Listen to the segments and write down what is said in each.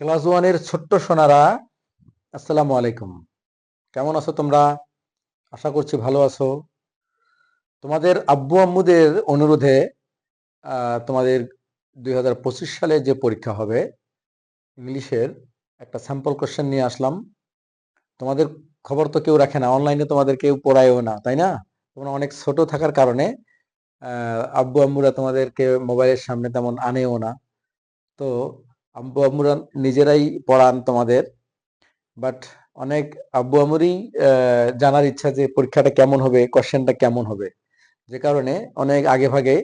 Class ওয়ানের ছোট্ট সোনারা, আসসালামু আলাইকুম। কেমন আছো তোমরা? আশা করছি ভালো আছো। তোমাদের আব্বু আম্মুদের অনুরোধে তোমাদের দুই হাজার পঁচিশ সালে যে পরীক্ষা হবে, ইংলিশের একটা স্যাম্পল কোশ্চেন নিয়ে আসলাম। তোমাদের খবর তো কেউ রাখে না অনলাইনে তোমাদের কেউ পড়ায়ও না, তাই না? তোমরা অনেক ছোট থাকার কারণে আব্বু আম্মুরা তোমাদেরকে মোবাইলের সামনে তেমন আনেও না। তো আব্বু আম্মুরা নিজেরাই পড়ান তোমাদের বাট অনেক আব্বু আম্মুরই আহ, জানার ইচ্ছা যে পরীক্ষাটা কেমন হবে কোশ্চেনটা কেমন হবে। যে কারণে অনেক আগে ভাগে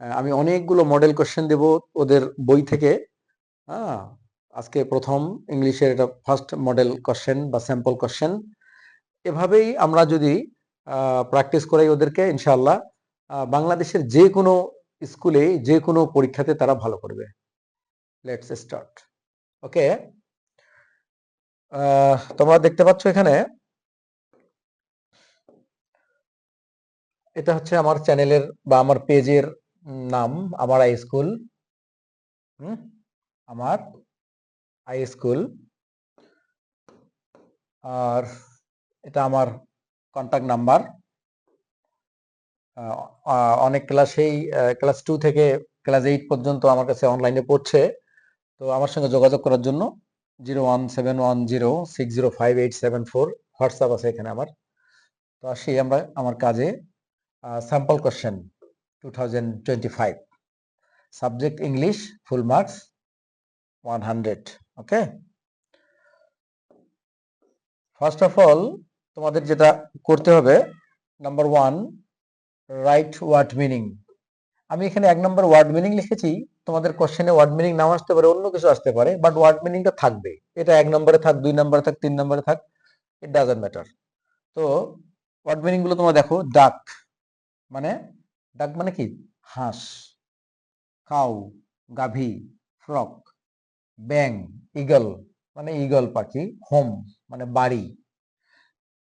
আমি অনেকগুলো মডেল কোশ্চেন দেব ওদের বই থেকে। হ্যাঁ আজকে প্রথম ইংলিশের এটা ফার্স্ট মডেল কোশ্চেন বা স্যাম্পল কোশ্চেন এভাবেই আমরা যদি প্র্যাকটিস করাই ওদেরকে ইনশাল্লাহ বাংলাদেশের যে কোনো স্কুলে যে কোনো পরীক্ষাতে তারা ভালো করবে। লেটস স্টার্ট ওকে তোমরা দেখতে পাচ্ছ এখানে, এটা হচ্ছে আমার চ্যানেলের বা আমার পেজের নাম, আমার আই স্কুল আমার আই স্কুল আর এটা আমার কন্ট্যাক্ট নাম্বার অনেক ক্লাসেই ক্লাস টু থেকে ক্লাস এইট পর্যন্ত আমার কাছে অনলাইনে পড়ছে। তো আমার সঙ্গে যোগাযোগ করার জন্য zero one seven one zero six zero five eight seven four WhatsApp আছে এখানে আমার। তো আসি আমরা আমার কাজে sample question two thousand twenty five subject English full marks one hundred okay first of all তোমাদের যেটা করতে হবে number one right word meaning আমি এখানে এক নম্বর ওয়ার্ড মিনিং লিখেছি। তোমাদের কোশ্চেনে ওয়ার্ড মিনিং নাও আসতে পারে, অন্য কিছু আসতে পারে বাট ওয়ার্ড মিনিংটা থাকবে এটা এক নম্বরে থাক, দুই নম্বরে থাক, তিন নম্বরে থাক ইট ডাজন্ট ম্যাটার তো ওয়ার্ড মিনিংগুলো তোমরা দেখো ডাক মানে ডাক মানে কি? হাঁস কাউ গাভী ফ্রক ব্যাং ইগল মানে ইগল পাখি হোম মানে বাড়ি।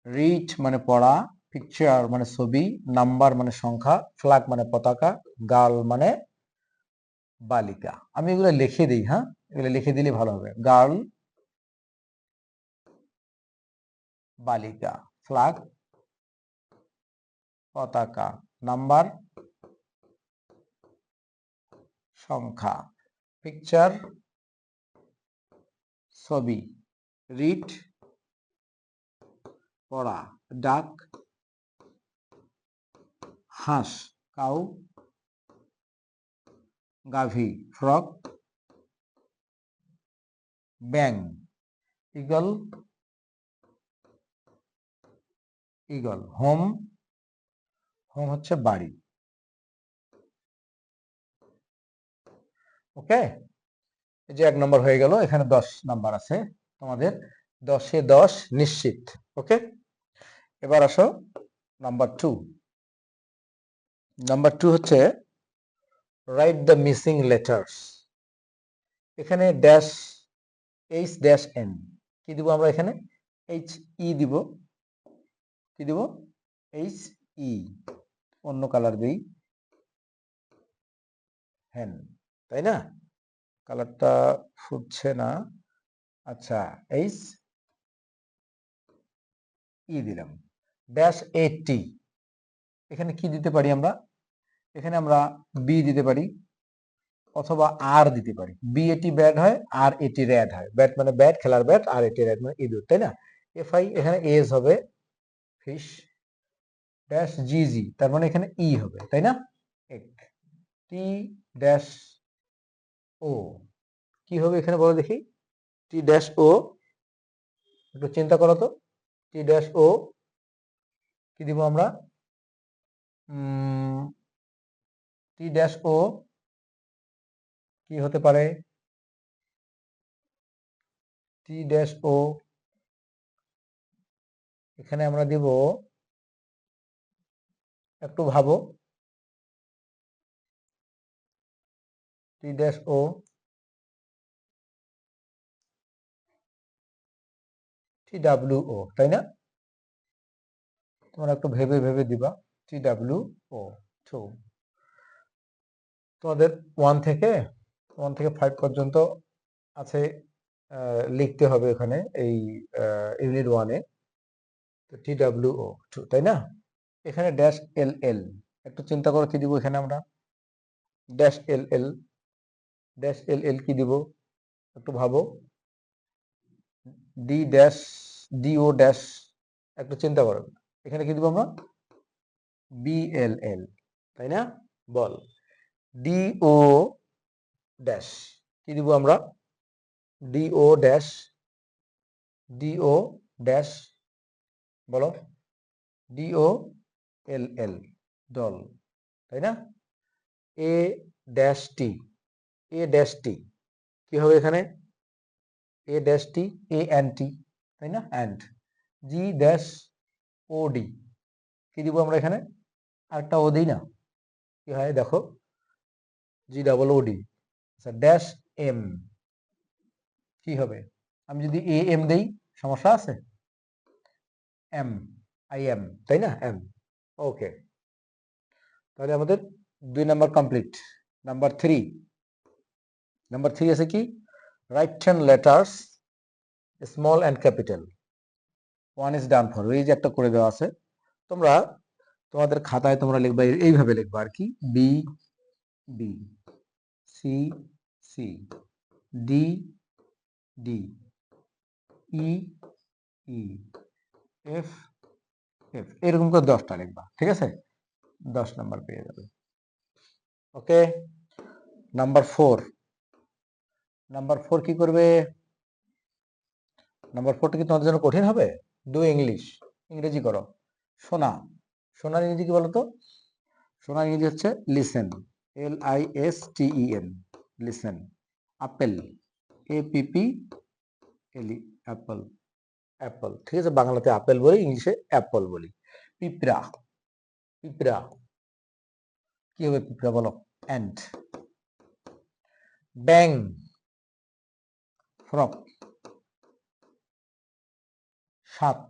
রিড মানে পড়া পিকচার মানে ছবি নাম্বার মানে সংখ্যা ফ্ল্যাগ মানে পতাকা গার্ল মানে বালিকা। আমি এগুলো লিখে দিই হ্যাঁ? এগুলো লিখে দিলে ভালো হবে। গার্ল বালিকা ফ্ল্যাগ পতাকা নাম্বার সংখ্যা পিকচার ছবি রিড পড়া ডাক হাঁস, কাউ, গাভী, ফ্রক ব্যাং ইগল ইগল, হোম হোম হচ্ছে বাড়ি। ওকে? এই যে এক নম্বর হয়ে গেল, এখানে দশ নাম্বার আছে তোমাদের। দশে দশ নিশ্চিত, ওকে? এবার আসো, নাম্বার টু নাম্বার টু হচ্ছে রাইট দ্য মিসিং লেটার্স এখানে ড্যাশ এইচ ড্যাশ এন কি দিব আমরা এখানে? এইচ ই দিব। কি দিব? এইচ ই অন্য কালার দিই। হ্যান তাই না? কালারটা ফুটছে না। আচ্ছা এইচ ই দিলাম। ড্যাশ এইটটি এখানে কি দিতে পারি আমরা? এখানে আমরা বি দিতে পারি অথবা আর দিতে পারি। বি এটি ব্যাট হয় আর এটি র্যাড হয়। ব্যাট মানে ব্যাট খেলার ব্যাট আর এটি র্যাড মানে ইঁদুর তাই না? এফ আই এখানে এস হবে ফিশ ড্যাশ জি জি তার মানে এখানে ই হবে, তাই না? এক টি ড্যাশ ও কি হবে এখানে বলো দেখি? টি ড্যাশ ও একটু চিন্তা করো তো। টি ড্যাশ ও কি দিব আমরা? টি ড্যাশ ও কি হতে পারে? টি ড্যাশ ও এখানে আমরা দিব একটু ভাবো। টি dash O T W O তাই না? তোমরা একটু ভেবে ভেবে দিবা। টি ডাব্লিউ ও টু তোমাদের ওয়ান থেকে ওয়ান থেকে ফাইভ পর্যন্ত আছে লিখতে হবে এখানে এই ইউনিট ওয়ানে টি ডাব্লিউ ও টু তাই না? এখানে ড্যাশ এল এল একটু চিন্তা করে কি দিব এখানে আমরা? Dash L L dash L L কি দিব? একটু ভাবো। D dash D O dash একটু চিন্তা করো। এখানে কি দিব আমরা? বি এল এল তাই না? বল। ডি ও ড্যাশ কি দিব আমরা? D O dash D O dash বলো। D O L L doll তাই না? A dash T A dash T কি হবে এখানে? A dash T A N T তাই না? And G dash O D কি দিব আমরা এখানে? আরেকটা ও দিই না। কি হয় দেখো? জি ডাবল ও ডি আচ্ছা ড্যাশ এম কি হবে? আমি যদি এ এম দেই, সমস্যা আছে? এম আই এম তাই না? এম ওকে তাহলে আমাদের দুই number complete number three number three আছে কি? Right hand letters small and capital one is done for এই যে একটা করে দেওয়া আছে। তোমরা তোমাদের খাতায় তোমরা লিখবা, এইভাবে লিখবা আর কি B B C C D D E E F F এরকম করে দশটা লিখবা, ঠিক আছে? দশ নাম্বার পেয়ে যাবে। Okay number four number four কি করবে? নাম্বার ফোরটা কি তোমাদের জন্য কঠিন হবে? ডু ইংলিশ ইংরেজি করো। শোনা শোনার ইংরেজি কি বলতো? শোনার ইংরেজি হচ্ছে listen L I S T E N listen apple A P P L apple apple ঠিক আছে? বাংলাতে আপেল বলি, ইংলিশে অ্যাপল বলি। পিঁপড়া পিঁপড়া, কি হবে পিঁপড়া বলো? অ্যান্ড ব্যাং ফ্রক সাত।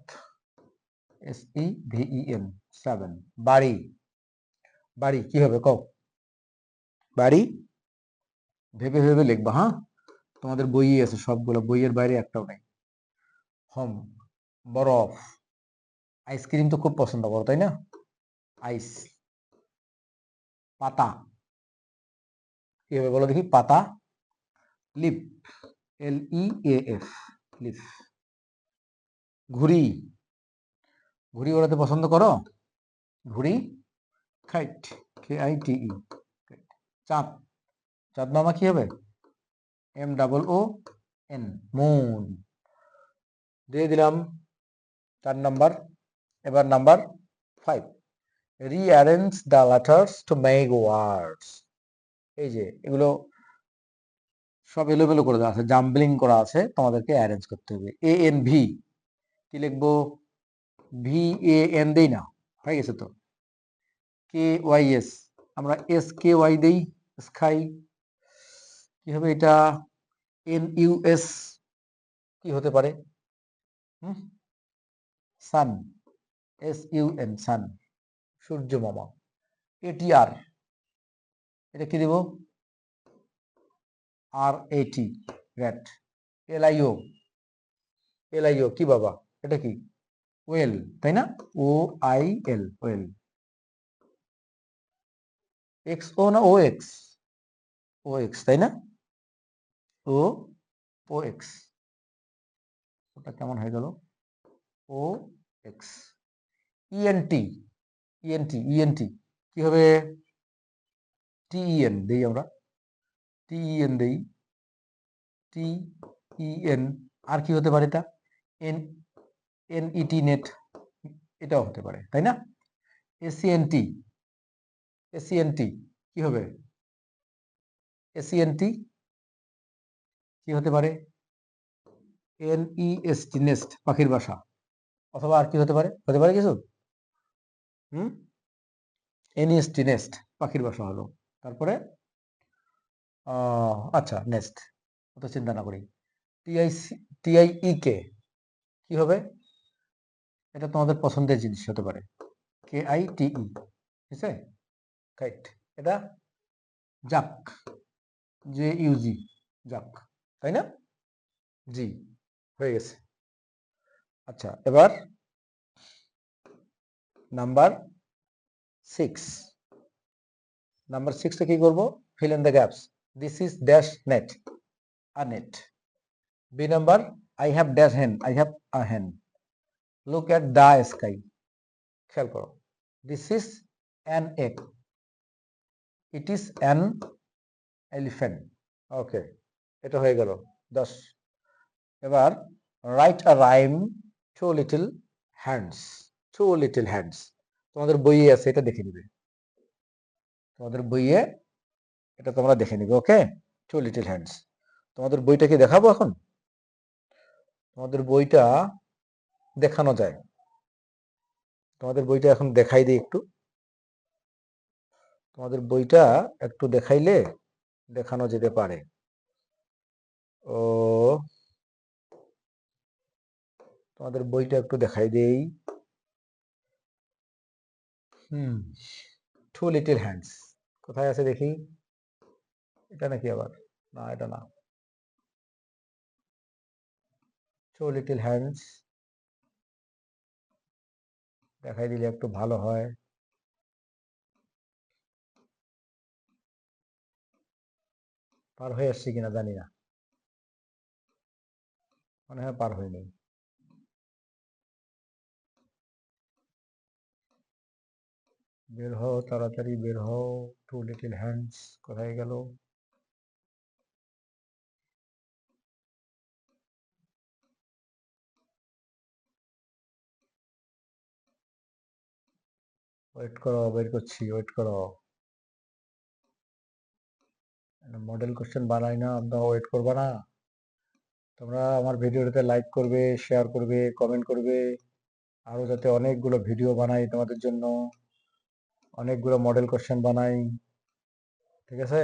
S E V E N seven বাড়ি। বাড়ি, কি হবে কও? বাড়ি? ভেবে ভেবে লিখবা হ্যাঁ? তোমাদের বই আছে সবগুলো, বইয়ের বাইরে একটাও নাই। হোম, বরফ। আইসক্রিম তো খুব পছন্দ করো, তাই না? আইস। পাতা। হবে বলো দেখি? পাতা। Leaf L E F leaf ঘুড়ি। ঘুড়ি ওড়াতে পছন্দ করো? ঘুড়ি? Kite K I T E চাঁদ। চাঁদ মামা কি হবে? M double O N moon দিয়ে দিলাম চার নাম্বার এবার number five rearrange the letters to make words এই যে, এগুলো সব এলোমেলো করে দেওয়া আছে। জাম্বলিং করা আছে। তোমাদেরকে অ্যারেঞ্জ করতে হবে। এ এন ভি কি লিখব? ভি এ এন দেই না, হয়ে গেছে তো। কে ওয়াই এস আমরা এস কে ওয়াই দেই স্কাই কি হবে এটা? এন ইউ এস কি হতে পারে? হুম? Sun S U N sun সূর্য মামা। এটিআর এটা কি দেব? আর এটি র্যাট এলআইও এলআইও কি বাবা? এটা কি? ওয়েল, তাই না? O I L, oil. X, O না, ও এক্স। ও এক্স, তাই না? O O X. ওটা কেমন হয়ে গেল? O X. E N T E N T E N T কি হবে? টিইএন দেই আমরা। টিইএন দেই। টি ইএন আর কি হতে পারে এটা? এন এনইটি নেট এটাও হতে পারে, তাই না? এসিএনটি এসিএনটি কি হবে? এসিএনটি কি হতে পারে? এনইএসটি নেস্ট পাখির বাসা, অথবা আর কি হতে পারে? হতে পারে কিছু? হুম? এনইএসটি নেস্ট পাখির বাসা হলো। তারপরে আচ্ছা নেক্সট অত চিন্তা না করি। টিআই টিআইই কে কি হবে? এটা তোমাদের পছন্দের জিনিস হতে পারে। কে আই টি ই ঠিক আছে? রাইট এটা জাক জে ইউজি জাক, তাই না? জি, হয়ে গেছে। আচ্ছা এবার নাম্বার সিক্স নাম্বার সিক্সে কি করব? Fill in the gaps this is dash net a net B number I have dash hand I have a hen look at the sky খেয়াল করো। This is an egg it is an elephant okay এটা হয়ে গেল। দশ। এবার write a rhyme two little hands two little hands তোমাদের বইয়ে আছে, এটা দেখে নিবে। তোমাদের বইয়ে এটা তোমরা দেখে নিবে ওকে টু লিটল হ্যান্ডস তোমাদের বইটা কি দেখাবো এখন? তোমাদের বইটা দেখানো যায়। তোমাদের বইটা এখন দেখাই দিই একটু। তোমাদের বইটা একটু দেখাইলে দেখানো যেতে পারে। ও, তোমাদের বইটা একটু দেখাই দেই। হুম টু লিটল হ্যান্ডস কোথায় আছে দেখি? এটা নাকি আবার? না, এটা না। টু লিটল হ্যান্ডস দেখাই দিলে একটু ভালো হয়। পার হয়ে আসছি কিনা জানি না। মনে হয় পার হয়নি। বের হও, তাড়াতাড়ি বের হও টু লিটিল হ্যান্ডস কোথায় গেল? ওয়েট করো, বের করছি ওয়েট করো। মডেল কোশ্চেন বানাই না তোমরা ওয়েট করবা না। তোমরা আমার ভিডিওটাতে লাইক করবে শেয়ার করবে কমেন্ট করবে। আরও যাতে অনেকগুলো ভিডিও বানাই তোমাদের জন্য। অনেকগুলো মডেল কোশ্চেন বানাই। ঠিক আছে?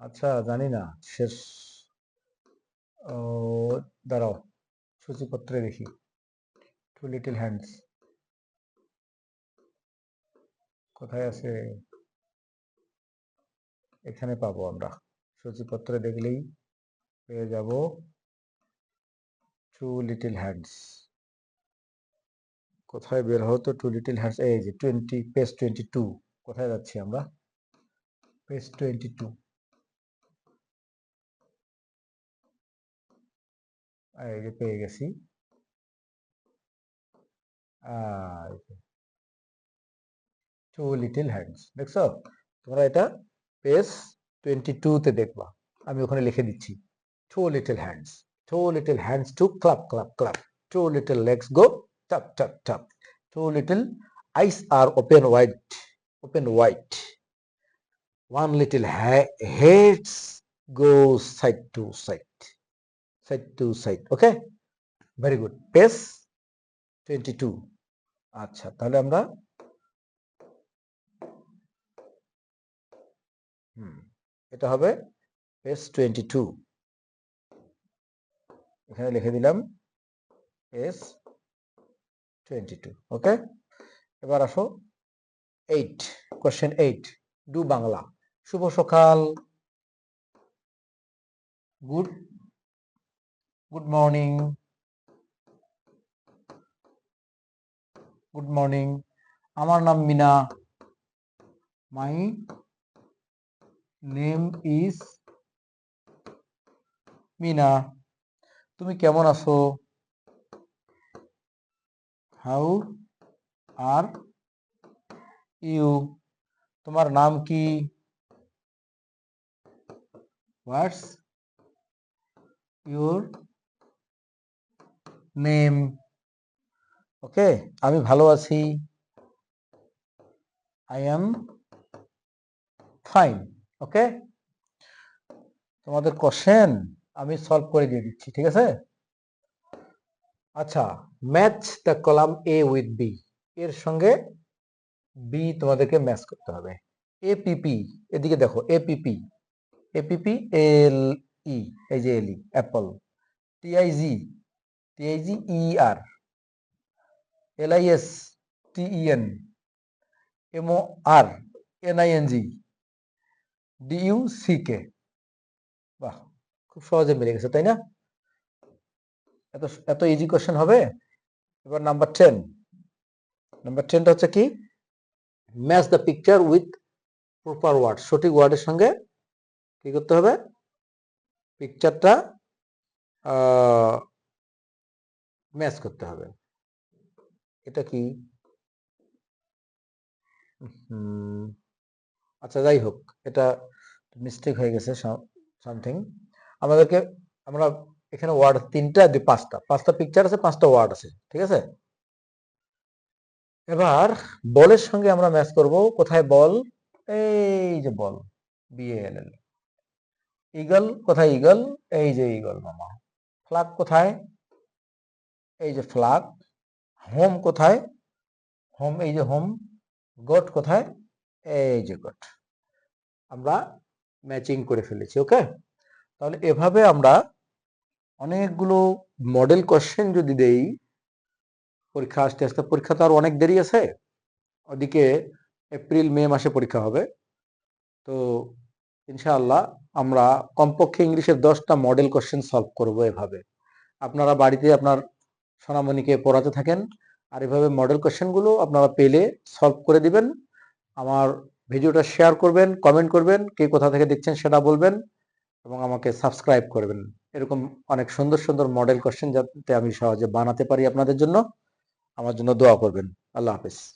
আচ্ছা জানি না, শেষ। ও, দাঁড়াও, সূচিপত্রে দেখি। টু লিটল হ্যান্ডস কোথায় আছে? এখানে পাবো আমরা। সূচিপত্রে দেখলেই পেয়ে যাব টু লিটিল হ্যান্ডস কোথায় বের হতো টু লিটিল হ্যান্ডস এই যে টোয়েন্টি পেজ টোয়েন্টি টু কোথায় যাচ্ছি আমরা? পেজ টোয়েন্টি টু এই যে পেয়ে গেছি। টু লিটিল হ্যান্ডস দেখছ? তোমরা এটা পেজ টোয়েন্টি টুতে দেখবা। আমি ওখানে লিখে দিচ্ছি two little hands two little hands to clap clap clap two little legs go tap tap tap two little eyes are open wide open wide one little heads go side to side side to side okay very good page twenty two আচ্ছা তাহলে আমরা হুম, এটা হবে page 22 এখানে লিখে দিলাম page twenty two okay এবার আসো eight question eight to Bangla. শুভ সকাল। Good good morning good morning আমার নাম Meena. My name is Meena. তুমি কেমন আছো? How are you? তোমার নাম কি? What's your name? ওকে, আমি ভালো আছি। I am fine. ওকে? তোমাদের কোশ্চেন আমি সলভ করে দিয়ে দিচ্ছি, ঠিক আছে? আচ্ছা match the column A with B এর সঙ্গে বি তোমাদেরকে ম্যাচ করতে হবে। এপিপি এদিকে দেখো এপিপি এপিপি এল ই এই যে L E apple T I G T I G E R L I S T E N M O R N I N G D U C K বাহ খুব সহজে মিলে গেছে তাই না? এত এত ইজি কোশ্চেন হবে। এবার নাম্বার টেন নাম্বার টেনটা হচ্ছে কি? Match the picture with proper word সঠিক ওয়ার্ডের সঙ্গে কি করতে হবে? পিকচারটা ম্যাচ করতে হবে। এটা কি? হুম, আচ্ছা যাই হোক, এটা মিস্টেক হয়ে গেছে সামথিং আমাদেরকে, আমরা এখানে ওয়ার্ড তিনটা পাঁচটা। পাঁচটা পিকচার আছে, পাঁচটা ওয়ার্ড আছে, ঠিক আছে? এবার বলের সঙ্গে আমরা ম্যাচ করব, কোথায় বল? এই যে বল বিএএলএল ইগল কোথায় ইগল এই যে ইগল মামা। ফ্লাগ কোথায়? এই যে ফ্লাগ হোম কোথায়? হোম এই যে হোম গোট কোথায়? এই যে গোট আমরা ম্যাচিং করে ফেলেছি ওকে তাহলে এভাবে আমরা অনেকগুলো মডেল কোশ্চেন যদি দেই, পরীক্ষা আসতে আসতে, পরীক্ষা তো আর অনেক দেরি আছে। ওদিকে এপ্রিল মে মাসে পরীক্ষা হবে। তো ইনশাআল্লাহ আমরা কমপক্ষে ইংলিশের দশটা মডেল কোশ্চেন সলভ করব এভাবে। আপনারা বাড়িতে আপনার সোনামণিকে পড়াতে থাকেন, আর এভাবে মডেল কোশ্চেনগুলো আপনারা পেলে সলভ করে দিবেন। আমার ভিডিওটা শেয়ার করবেন কমেন্ট করবেন, কে কোথা থেকে দেখছেন সেটা বলবেন এবং আমাকে সাবস্ক্রাইব করবেন। এরকম অনেক সুন্দর সুন্দর মডেল কোশ্চেন যাতে আমি সহজে বানাতে পারি আপনাদের জন্য। আমার জন্য দোয়া করবেন। আল্লাহ হাফেজ।